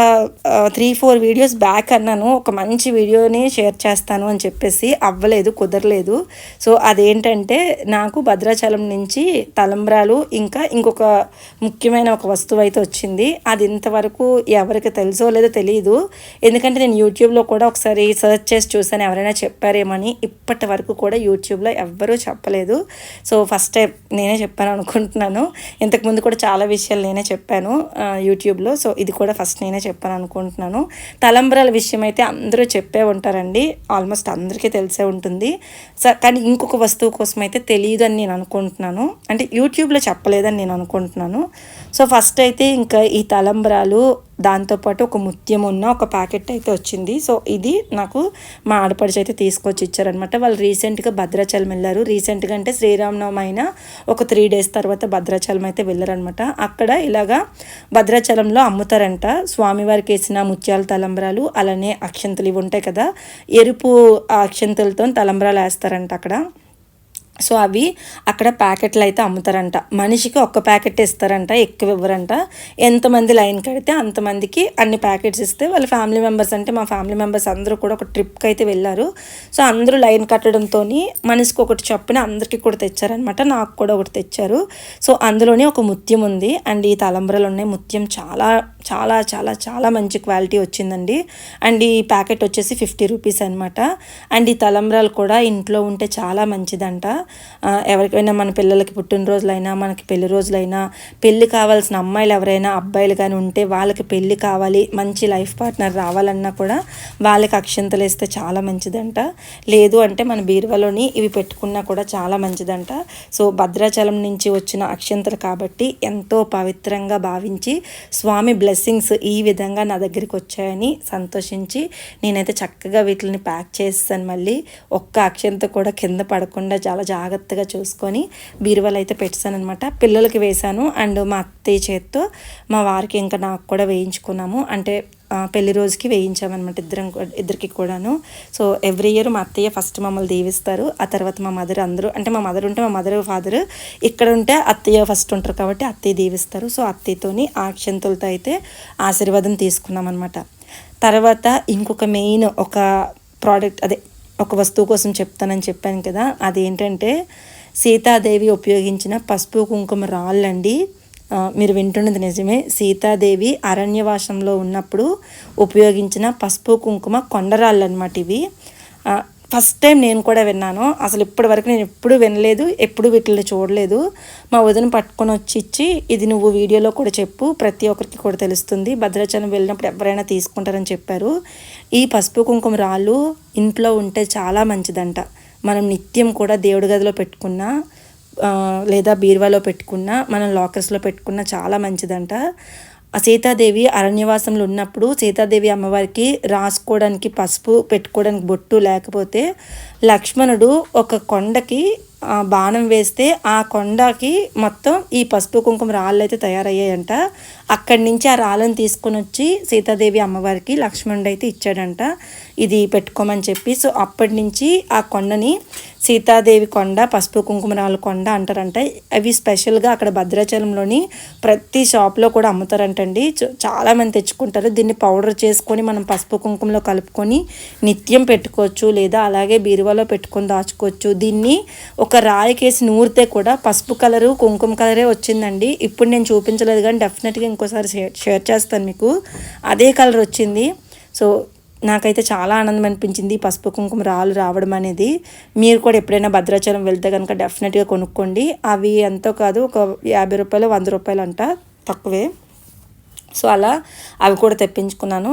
త్రీ ఫోర్ వీడియోస్ బ్యాక్ అన్నాను. ఒక మంచి వీడియోని షేర్ చేస్తాను అని చెప్పేసి అవ్వలేదు కుదరలేదు. సో అదేంటంటే నాకు భద్రాచలం నుంచి తలంబ్రాలు ఇంకా ఇంకొక ముఖ్యమైన ఒక వస్తువు అయితే వచ్చింది. అది ఇంతవరకు ఎవరికి తెలుసో లేదో తెలియదు ఎందుకంటే నేను యూట్యూబ్లో కూడా ఒకసారి సెర్చ్ చేసి చూసాను ఎవరైనా చెప్పారేమని. ఇప్పటి వరకు కూడా యూట్యూబ్లో ఎవ్వరూ చెప్పలేదు. సో ఫస్ట్ టైం నేనే చెప్పాను అనుకుంటున్నాను. ఇంతకుముందు కూడా చాలా విషయాలు నేనే చెప్పాను. యూట్యూబ్ యూట్యూబ్లో. సో ఇది కూడా ఫస్ట్ నేనే చెప్పాను అనుకుంటున్నాను తలంబ్రాల విషయం అయితే అందరూ చెప్పే ఉంటారండి. ఆల్మోస్ట్ అందరికీ తెలిసే ఉంటుంది. సో కానీ ఇంకొక వస్తువు కోసం అయితే తెలియదు అని నేను అనుకుంటున్నాను. అంటే యూట్యూబ్లో చెప్పలేదని నేను అనుకుంటున్నాను. సో ఫస్ట్ అయితే ఇంకా ఈ తలంబ్రాలు దాంతోపాటు ఒక ముత్యం ఉన్న ఒక ప్యాకెట్ అయితే వచ్చింది. సో ఇది నాకు మా ఆడపడిచి అయితే తీసుకొచ్చి ఇచ్చారనమాట వాళ్ళు రీసెంట్గా భద్రాచలం వెళ్ళారు. రీసెంట్గా అంటే శ్రీరామనవమి అయిన ఒక త్రీ డేస్ తర్వాత భద్రాచలం అయితే వెళ్ళారనమాట అక్కడ ఇలాగా భద్రాచలంలో అమ్ముతారంట. స్వామివారికి వేసిన ముత్యాల తలంబ్రాలు అలానే అక్షంతలు ఇవి ఉంటాయి కదా ఎరుపు అక్షంతలతో తలంబ్రాలు వేస్తారంట అక్కడ. సో అవి అక్కడ ప్యాకెట్లు అయితే అమ్ముతారంట. మనిషికి ఒక్క ప్యాకెట్ ఇస్తారంట ఎక్కువ ఇవ్వరంట. ఎంతమంది లైన్ కడితే అంతమందికి అన్ని ప్యాకెట్స్ ఇస్తే వాళ్ళ ఫ్యామిలీ మెంబర్స్ అంటే మా ఫ్యామిలీ మెంబర్స్ అందరూ కూడా ఒక ట్రిప్కి అయితే వెళ్ళారు. సో అందరూ లైన్ కట్టడంతో మనిషికి ఒకటి చొప్పున అందరికీ కూడా తెచ్చారనమాట. నాకు కూడా ఒకటి తెచ్చారు. సో అందులోనే ఒక ముత్యం ఉంది. అండ్ ఈ తలంబ్రలు ఉన్నాయి. ముత్యం చాలా చాలా చాలా చాలా మంచి క్వాలిటీ వచ్చిందండి. అండ్ ఈ ప్యాకెట్ వచ్చేసి ఫిఫ్టీ రూపీస్ అనమాట అండ్ ఈ తలంబ్రాలు కూడా ఇంట్లో ఉంటే చాలా మంచిదంట. ఎవరికైనా మన పిల్లలకి పుట్టినరోజులైనా మనకి పెళ్ళి రోజులైనా పెళ్ళి కావాల్సిన అమ్మాయిలు ఎవరైనా అబ్బాయిలు కానీ ఉంటే వాళ్ళకి పెళ్ళి కావాలి మంచి లైఫ్ పార్ట్నర్ రావాలన్నా కూడా వాళ్ళకి అక్షంతలు వేస్తే చాలా మంచిదంట. లేదు అంటే మన బీరువాలోని ఇవి పెట్టుకున్నా కూడా చాలా మంచిదంట. సో భద్రాచలం నుంచి వచ్చిన అక్షంతలు కాబట్టి ఎంతో పవిత్రంగా భావించి స్వామి బ్లెస్సింగ్స్ ఈ విధంగా నా దగ్గరికి వచ్చాయని సంతోషించి నేనైతే చక్కగా వీటిని ప్యాక్ చేస్తాను మళ్ళీ. ఒక్క అక్షంత కూడా కింద పడకుండా చాలా జాగ్రత్తగా చూసుకొని బీరువాలు అయితే పెట్టాను అనమాట పిల్లలకి వేశాను. అండ్ మా అత్తయ్య చేత్తో మా వారికి ఇంకా నాకు కూడా వేయించుకున్నాము. అంటే పెళ్ళి రోజుకి వేయించామన్నమాట ఇద్దరం ఇద్దరికి కూడాను. సో ఎవ్రీ ఇయర్ మా అత్తయ్య ఫస్ట్ మమ్మల్ని దీవిస్తారు. ఆ తర్వాత మా మదర్ అందరూ అంటే మా మదర్ ఉంటే మా మదర్ ఫాదర్. ఇక్కడ ఉంటే అత్తయ్య ఫస్ట్ ఉంటారు కాబట్టి అత్తయ్య దీవిస్తారు. సో అత్తయ్యతోని ఆ క్షంతులతో అయితే ఆశీర్వాదం తీసుకున్నాం అనమాట తర్వాత ఇంకొక మెయిన్ ఒక ప్రోడక్ట్ అదే ఒక వస్తువు కోసం చెప్తానని చెప్పాను కదా అదేంటంటే సీతాదేవి ఉపయోగించిన పసుపు కుంకుమ రాళ్ళండి. మీరు వింటున్నది నిజమే. సీతాదేవి అరణ్యవాసంలో ఉన్నప్పుడు ఉపయోగించిన పసుపు కుంకుమ కొండరాళ్ళు అనమాట ఇవి. ఫస్ట్ టైం నేను కూడా విన్నాను. అసలు ఇప్పటి వరకు నేను ఎప్పుడు వినలేదు ఎప్పుడు వీటిని చూడలేదు. మా వదిన పట్టుకొని వచ్చి ఇచ్చి ఇది నువ్వు వీడియోలో కూడా చెప్పు ప్రతి ఒక్కరికి కూడా తెలుస్తుంది. భద్రాచలం వెళ్ళినప్పుడు ఎవరైనా తీసుకుంటారని చెప్పారు. ఈ పసుపు కుంకుమ రాళ్ళు ఇంట్లో ఉంటే చాలా మంచిదంట. మనం నిత్యం కూడా దేవుడి గదిలో పెట్టుకున్నా లేదా బీరువాలో పెట్టుకున్న మనం లాకర్స్లో పెట్టుకున్న చాలా మంచిదంట. సీతాదేవి అరణ్యవాసంలో ఉన్నప్పుడు సీతాదేవి అమ్మవారికి రాసుకోవడానికి పసుపు పెట్టుకోవడానికి బొట్టు లేకపోతే లక్ష్మణుడు ఒక కొండకి బాణం వేస్తే ఆ కొండకి మొత్తం ఈ పసుపు కుంకుమ రాళ్ళు అయితే తయారయ్యాయంట. అక్కడి నుంచి ఆ రాళ్ళని తీసుకొని వచ్చి సీతాదేవి అమ్మవారికి లక్ష్మణుడు అయితే ఇచ్చాడంట. ఇది పెట్టుకోమని చెప్పి. సో అప్పటి నుంచి ఆ కొండని సీతాదేవి కొండ పసుపు కుంకుమ కొండ అంటారంట. అవి స్పెషల్గా అక్కడ భద్రాచలంలోని ప్రతి షాప్లో కూడా అమ్ముతారంటండి. చాలామంది తెచ్చుకుంటారు. దీన్ని పౌడర్ చేసుకొని మనం పసుపు కుంకుమలో కలుపుకొని నిత్యం పెట్టుకోవచ్చు లేదా అలాగే బీరువాలో పెట్టుకొని దాచుకోవచ్చు. దీన్ని ఒక రాయికేసి నూరితే కూడా పసుపు కలరు కుంకుమ కలరే వచ్చిందండి. ఇప్పుడు నేను చూపించలేదు కానీ డెఫినెట్గా ఇంకోసారి షేర్ షేర్ చేస్తాను మీకు. అదే కలర్ వచ్చింది. సో నాకైతే చాలా ఆనందం అనిపించింది పసుపు కుంకుమ రాళ్ళు రావడం అనేది. మీరు కూడా ఎప్పుడైనా భద్రాచలం వెళ్తే కనుక డెఫినెట్గా కొనుక్కోండి. అవి ఎంతో కాదు ఒక యాభై రూపాయలు వంద రూపాయలు అంట తక్కువే. సో అలా అవి కూడా తెప్పించుకున్నాను.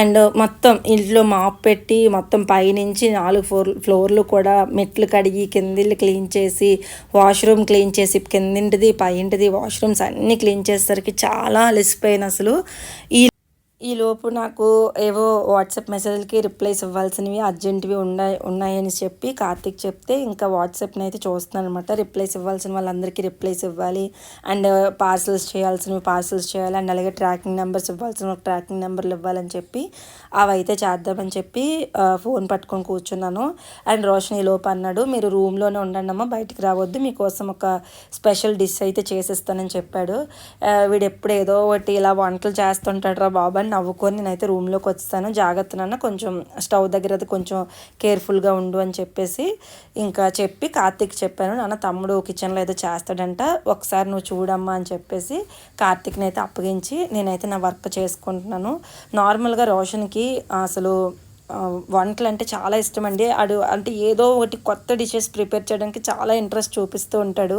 అండ్ మొత్తం ఇంట్లో మాప్ పెట్టి మొత్తం పైనుంచి నాలుగు ఫ్లోర్ ఫ్లోర్లు కూడా మెట్లు కడిగి కిందిళ్ళు క్లీన్ చేసి వాష్రూమ్ క్లీన్ చేసి కిందింటిది పైంటిది వాష్రూమ్స్ అన్నీ క్లీన్ చేసేసరికి చాలా అలసిపోయాను అసలు. ఈ ఈ లోపు నాకు ఏవో వాట్సాప్ మెసేజ్లకి రిప్లైస్ ఇవ్వాల్సినవి అర్జెంటువి ఉన్నాయి ఉన్నాయని చెప్పి కార్తిక్ చెప్తే ఇంకా వాట్సాప్ని అయితే చూస్తున్నాను అనమాట రిప్లైస్ ఇవ్వాల్సిన వాళ్ళందరికీ రిప్లైస్ ఇవ్వాలి. అండ్ పార్సల్స్ చేయాల్సినవి పార్సల్స్ చేయాలి. అండ్ అలాగే ట్రాకింగ్ నెంబర్స్ ఇవ్వాల్సిన ట్రాకింగ్ నెంబర్లు ఇవ్వాలని చెప్పి అవి అయితే చేద్దామని చెప్పి ఫోన్ పట్టుకొని కూర్చున్నాను. అండ్ రోషని ఈ లోపు అన్నాడు మీరు రూమ్లోనే ఉండండి అమ్మా బయటికి రావద్దు. మీకోసం ఒక స్పెషల్ డిష్ అయితే చేసిస్తానని చెప్పాడు. వీడు ఎప్పుడు ఏదో ఒకటి ఇలా వంటలు చేస్తుంటాడు రా బాబు అని నవ్వుకొని నేనైతే రూమ్లోకి వచ్చాను జాగ్రత్త నాన్న కొంచెం స్టవ్ దగ్గర అది కొంచెం కేర్ఫుల్గా ఉండు అని చెప్పేసి ఇంకా చెప్పి కార్తీక్ చెప్పాను. నాన్న తమ్ముడు కిచెన్లో ఏదో చేస్తాడంట ఒకసారి నువ్వు చూడమ్మా అని చెప్పేసి కార్తీక్ని అయితే అప్పగించి నేనైతే నా వర్క్ చేసుకుంటున్నాను. నార్మల్గా రోషన్కి అసలు వంటలు అంటే చాలా ఇష్టం అండి అడు అంటే ఏదో ఒకటి కొత్త డిషెస్ ప్రిపేర్ చేయడానికి చాలా ఇంట్రెస్ట్ చూపిస్తూ ఉంటాడు.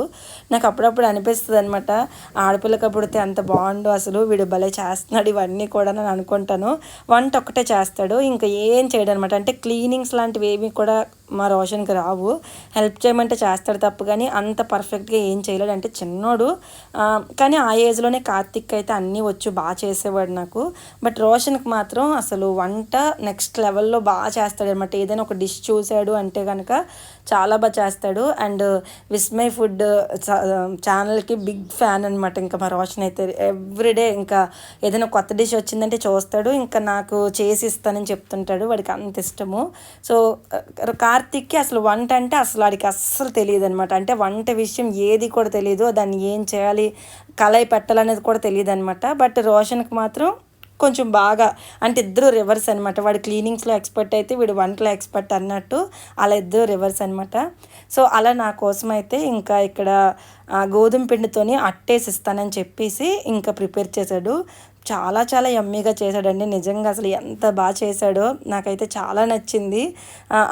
నాకు అప్పుడప్పుడు అనిపిస్తుంది అనమాట ఆడపిల్లకి పుడితే అంత బాగుండు అసలు వీడు భలే చేస్తున్నాడు ఇవన్నీ కూడా నేను అనుకుంటాను. వంట ఒక్కటే చేస్తాడు. ఇంకా ఏం చేయడనమాట అంటే క్లీనింగ్స్ లాంటివి ఏమీ కూడా మా రోషన్కి రావు. హెల్ప్ చేయమంటే చేస్తాడు తప్ప కానీ అంత పర్ఫెక్ట్గా ఏం చేయలేడు అంటే చిన్నోడు కానీ ఆ ఏజ్లోనే కార్తిక్ అయితే అన్నీ వచ్చు బాగా చేసేవాడు నాకు. బట్ రోషన్కి మాత్రం అసలు వంట నెక్స్ట్ లెవెల్లో బాగా చేస్తాడనమాట ఏదైనా ఒక డిష్ చూశాడు అంటే కనుక చాలా బాగా చేస్తాడు. అండ్ విస్మయ్ ఫుడ్ ఛానల్కి బిగ్ ఫ్యాన్ అనమాట ఇంకా మా రోషన్ అయితే ఎవ్రీడే ఇంకా ఏదైనా కొత్త డిష్ వచ్చిందంటే చూస్తాడు. ఇంకా నాకు చేసి ఇస్తానని చెప్తుంటాడు. వాడికి అంత ఇష్టము. సో కార్తిక్కి అసలు వంట అంటే అసలు వాడికి అస్సలు తెలియదు అనమాట అంటే వంట విషయం ఏది కూడా తెలియదు దాన్ని ఏం చేయాలి కలయి పెట్టాలనేది కూడా తెలియదు అనమాట బట్ రోషన్కి మాత్రం కొంచెం బాగా అంటే ఇద్దరు రివర్స్ అనమాట వాడు క్లీనింగ్స్లో ఎక్స్పర్ట్ అయితే వీడు వంటలో ఎక్స్పర్ట్ అన్నట్టు అలా ఇద్దరు రివర్స్ అనమాట సో అలా నా కోసం అయితే ఇంకా ఇక్కడ గోధుమ పిండితోని అట్టేసి ఇస్తానని చెప్పేసి ఇంకా ప్రిపేర్ చేశాడు. చాలా చాలా యమ్మీగా చేశాడండి. నిజంగా అసలు ఎంత బాగా చేశాడో నాకైతే చాలా నచ్చింది.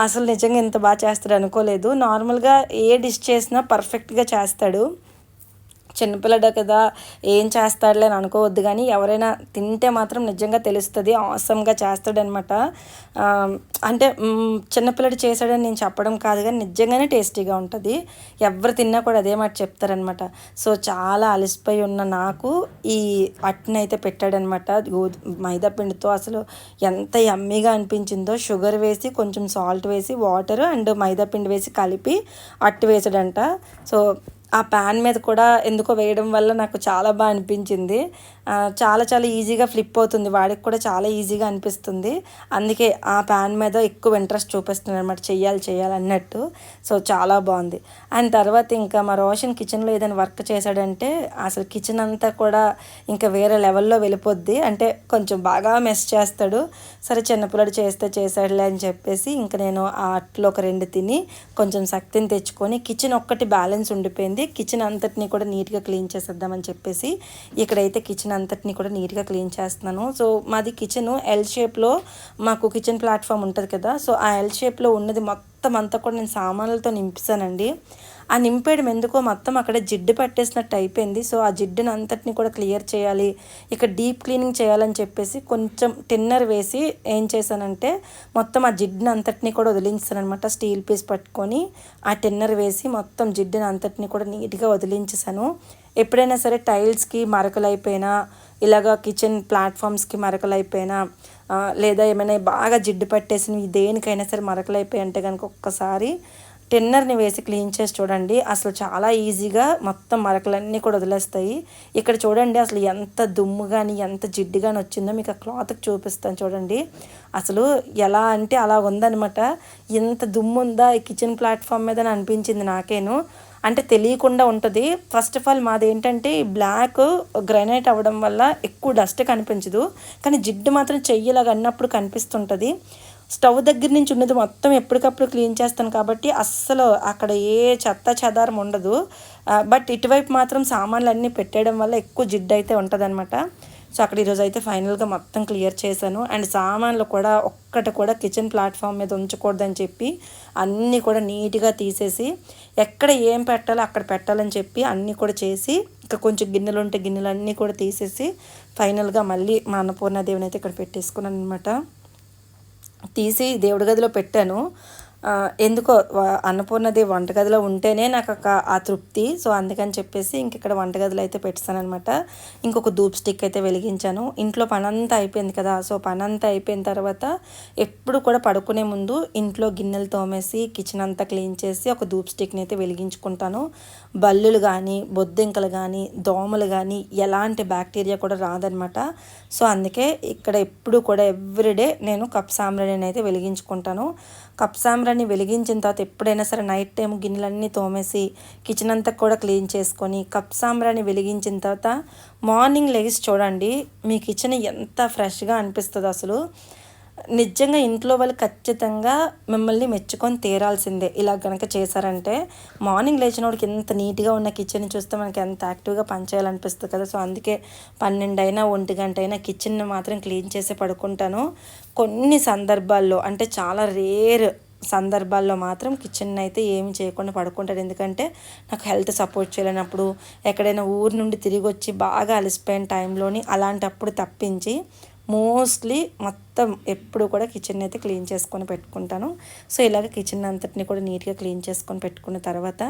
అసలు నిజంగా ఇంత బాగా చేస్తాడు అనుకోలేదు. నార్మల్గా ఏ డిష్ చేసినా పర్ఫెక్ట్గా చేస్తాడు. చిన్నపిల్లడు కదా ఏం చేస్తాడులే అని అనుకోవద్దు. కానీ ఎవరైనా తింటే మాత్రం నిజంగా తెలుస్తుంది ఆసంగా చేస్తాడనమాట. అంటే చిన్నపిల్లడు చేశాడని నేను చెప్పడం కాదు కానీ నిజంగానే టేస్టీగా ఉంటుంది. ఎవరు తిన్నా కూడా అదే మాట చెప్తారనమాట. సో చాలా అలసిపోయి ఉన్న నాకు ఈ అట్నైతే పెట్టాడనమాట. మైదా పిండితో అసలు ఎంత యమ్మీగా అనిపించిందో షుగర్ వేసి కొంచెం సాల్ట్ వేసి వాటర్ అండ్ మైదా పిండి వేసి కలిపి అట్టు వేసాడంట. సో ఆ ప్యాన్ మీద కూడా ఎందుకో వేయడం వల్ల నాకు చాలా బాగా అనిపించింది. చాలా చాలా ఈజీగా ఫ్లిప్ అవుతుంది. వాడికి కూడా చాలా ఈజీగా అనిపిస్తుంది. అందుకే ఆ ప్యాన్ మీద ఎక్కువ ఇంట్రెస్ట్ చూపిస్తుంది అనమాట చెయ్యాలి చేయాలి అన్నట్టు. సో చాలా బాగుంది. అండ్ తర్వాత ఇంకా మా రోషన్ కిచెన్లో ఏదైనా వర్క్ చేశాడంటే అసలు కిచెన్ అంతా కూడా ఇంకా వేరే లెవెల్లో వెళ్ళిపోద్ది. అంటే కొంచెం బాగా మెస్ చేస్తాడు. సరే చిన్నపిల్లడు చేస్తే చేశాడులే అని చెప్పేసి ఇంకా నేను ఆ అట్లో ఒక రెండు తిని కొంచెం శక్తిని తెచ్చుకొని కిచెన్ ఒక్కటి బ్యాలెన్స్ ఉండిపోయింది. కిచెన్ అంతటిని కూడా నీట్గా క్లీన్ చేసేద్దామని చెప్పేసి ఇక్కడైతే కిచెన్ కిచెన్ అంతటిని కూడా నీట్గా క్లీన్ చేస్తున్నాను. సో మాది కిచెన్ ఎల్ షేప్లో మాకు కిచెన్ ప్లాట్ఫామ్ ఉంటుంది కదా సో ఆ ఎల్ షేప్లో ఉన్నది మొత్తం అంతా కూడా నేను సామాన్లతో నింపిస్తానండి. ఆ నింపేయడం ఎందుకో మొత్తం అక్కడ జిడ్డు పట్టేసినట్టు అయిపోయింది. సో ఆ జిడ్డుని అంతటిని కూడా క్లియర్ చేయాలి ఇక డీప్ క్లీనింగ్ చేయాలని చెప్పేసి కొంచెం టిన్నర్ వేసి ఏం చేశానంటే మొత్తం ఆ జిడ్డుని అంతటిని కూడా వదిలించాను అనమాట స్టీల్ పీస్ పట్టుకొని ఆ టిన్నర్ వేసి మొత్తం జిడ్డుని అంతటిని కూడా నీట్గా వదిలించేసాను ఎప్పుడైనా సరే టైల్స్కి మరకలు అయిపోయినా ఇలాగ కిచెన్ ప్లాట్ఫామ్స్కి మరకలు అయిపోయినా లేదా ఏమైనా బాగా జిడ్డు పట్టేసినవి దేనికైనా సరే మరకలు అయిపోయి అంటే కనుక ఒక్కసారి టెన్నర్ని వేసి క్లీన్ చేసి చూడండి. అసలు చాలా ఈజీగా మొత్తం మరకలన్నీ కూడా వదిలేస్తాయి. ఇక్కడ చూడండి అసలు ఎంత దుమ్ము కానీ ఎంత జిడ్డు కానీ వచ్చిందో మీకు ఆ క్లాత్కి చూపిస్తాను చూడండి. అసలు ఎలా అంటే అలా ఉందనమాట ఎంత దుమ్ము ఉందా ఈ కిచెన్ ప్లాట్ఫామ్ మీద అనిపించింది నాకేను. అంటే తెలియకుండా ఉంటుంది. ఫస్ట్ ఆఫ్ ఆల్ మాది ఏంటంటే బ్లాక్ గ్రైనైట్ అవ్వడం వల్ల ఎక్కువ డస్ట్ కనిపించదు. కానీ జిడ్డు మాత్రం చెయ్యిలాగా అన్నప్పుడు కనిపిస్తుంటుంది. స్టవ్ దగ్గర నుంచి ఉన్నది మొత్తం ఎప్పటికప్పుడు క్లీన్ చేస్తాను కాబట్టి అస్సలు అక్కడ ఏ చెత్త చెదారం ఉండదు. బట్ ఇటువైపు మాత్రం సామాన్లు అన్నీ పెట్టేయడం వల్ల ఎక్కువ జిడ్డు అయితే ఉంటుంది అనమాట సో అక్కడ ఈరోజు అయితే ఫైనల్గా మొత్తం క్లియర్ చేశాను. అండ్ సామాన్లు కూడా ఒక్కటి కూడా కిచెన్ ప్లాట్ఫామ్ మీద ఉంచకూడదని చెప్పి అన్నీ కూడా నీట్గా తీసేసి ఎక్కడ ఏం పెట్టాలో అక్కడ పెట్టాలని చెప్పి అన్నీ కూడా చేసి ఇంకా కొంచెం గిన్నెలు ఉంటే గిన్నెలు అన్నీ కూడా తీసేసి ఫైనల్గా మళ్ళీ మా అన్నపూర్ణాదేవిని అయితే ఇక్కడ పెట్టేసుకున్నాను అనమాట తీసి దేవుడి గదిలో పెట్టాను. ఎందుకో అన్నపూర్ణది వంటగదిలో ఉంటేనే నాకు ఒక ఆ తృప్తి. సో అందుకని చెప్పేసి ఇంక ఇక్కడ వంటగదిలో అయితే పెట్టానమాట ఇంకొక ధూప్ స్టిక్ అయితే వెలిగించాను. ఇంట్లో పనంతా అయిపోయింది కదా. సో పనంతా అయిపోయిన తర్వాత ఎప్పుడు కూడా పడుకునే ముందు ఇంట్లో గిన్నెలు తోమేసి కిచెన్ అంతా క్లీన్ చేసి ఒక ధూప్ స్టిక్ని అయితే వెలిగించుకుంటాను. బల్లులు కానీ బొద్దింకలు కానీ దోమలు కానీ ఎలాంటి బ్యాక్టీరియా కూడా రాదనమాట సో అందుకే ఇక్కడ ఎప్పుడు కూడా ఎవ్రీడే నేను కప్ సాంబ్రాణిని అయితే వెలిగించుకుంటాను. కప్ సాంబ్రాణి వెలిగించిన తర్వాత ఎప్పుడైనా సరే నైట్ టైం గిన్నెలన్నీ తోమేసి కిచెన్ అంతా కూడా క్లీన్ చేసుకొని కప్ సాంబ్రాన్ని వెలిగించిన తర్వాత మార్నింగ్ లెగిసి చూడండి మీ కిచెన్ ఎంత ఫ్రెష్గా అనిపిస్తుంది అసలు. నిజంగా ఇంట్లో వాళ్ళు ఖచ్చితంగా మిమ్మల్ని మెచ్చుకొని తీరాల్సిందే. ఇలా కనుక చేశారంటే మార్నింగ్ లేచినోడికి ఎంత నీట్గా ఉన్న కిచెన్ చూస్తే మనకి ఎంత యాక్టివ్గా పనిచేయాలనిపిస్తుంది కదా. సో అందుకే పన్నెండు అయినా ఒంటి గంట అయినా కిచెన్ని మాత్రం క్లీన్ చేసి పడుకుంటాను. కొన్ని సందర్భాల్లో అంటే చాలా రేర్ సందర్భాల్లో మాత్రం కిచెన్ అయితే ఏమి చేయకుండా పడుకుంటాడు. ఎందుకంటే నాకు హెల్త్ సపోర్ట్ చేయలేనప్పుడు ఎక్కడైనా ఊరు నుండి తిరిగి వచ్చి బాగా అలసిపోయిన టైంలోని అలాంటప్పుడు తప్పించి మోస్ట్లీ మొత్తం మొత్తం ఎప్పుడు కూడా కిచెన్ అయితే క్లీన్ చేసుకొని పెట్టుకుంటాను. సో ఇలాగ కిచెన్ అంతటిని కూడా నీట్గా క్లీన్ చేసుకొని పెట్టుకున్న తర్వాత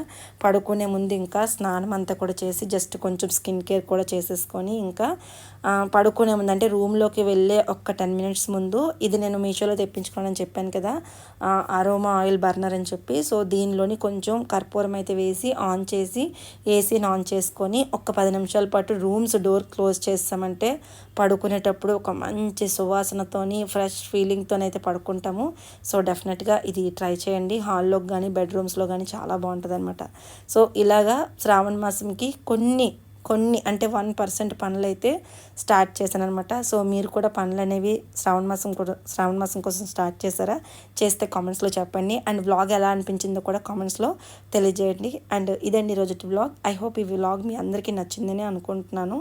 పడుకునే ముందు ఇంకా స్నానం అంతా కూడా చేసి జస్ట్ కొంచెం స్కిన్ కేర్ కూడా చేసేసుకొని ఇంకా పడుకునే ముందు అంటే రూమ్లోకి వెళ్ళే ఒక టెన్ మినిట్స్ ముందు ఇది నేను మీషోలో తెప్పించుకోవాలని చెప్పాను కదా అరోమా ఆయిల్ బర్నర్ అని చెప్పి. సో దీనిలోని కొంచెం కర్పూరం అయితే వేసి ఆన్ చేసి ఏసీని ఆన్ చేసుకొని ఒక పది నిమిషాల పాటు రూమ్స్ డోర్ క్లోజ్ చేస్తామంటే పడుకునేటప్పుడు ఒక మంచి సువాసనతోని ఫ్రెష్ ఫీలింగ్తోనైతే పడుకుంటాము. సో డెఫినెట్గా ఇది ట్రై చేయండి. హాల్లోకి కానీ బెడ్రూమ్స్లో కానీ చాలా బాగుంటుంది అనమాట సో ఇలాగా శ్రావణ మాసంకి కొన్ని కొన్ని అంటే వన్ పర్సెంట్ పనులు అయితే స్టార్ట్ చేశాను అనమాట సో మీరు కూడా పనులు అనేవి శ్రావణ మాసం కూడా శ్రావణ మాసం కోసం స్టార్ట్ చేశారా? చేస్తే కామెంట్స్లో చెప్పండి. అండ్ వ్లాగ్ ఎలా అనిపించిందో కూడా కామెంట్స్లో తెలియజేయండి. అండ్ ఇదండి ఈరోజు వ్లాగ్. ఐ హోప్ ఈ వ్లాగ్ మీ అందరికీ నచ్చిందని అనుకుంటున్నాను.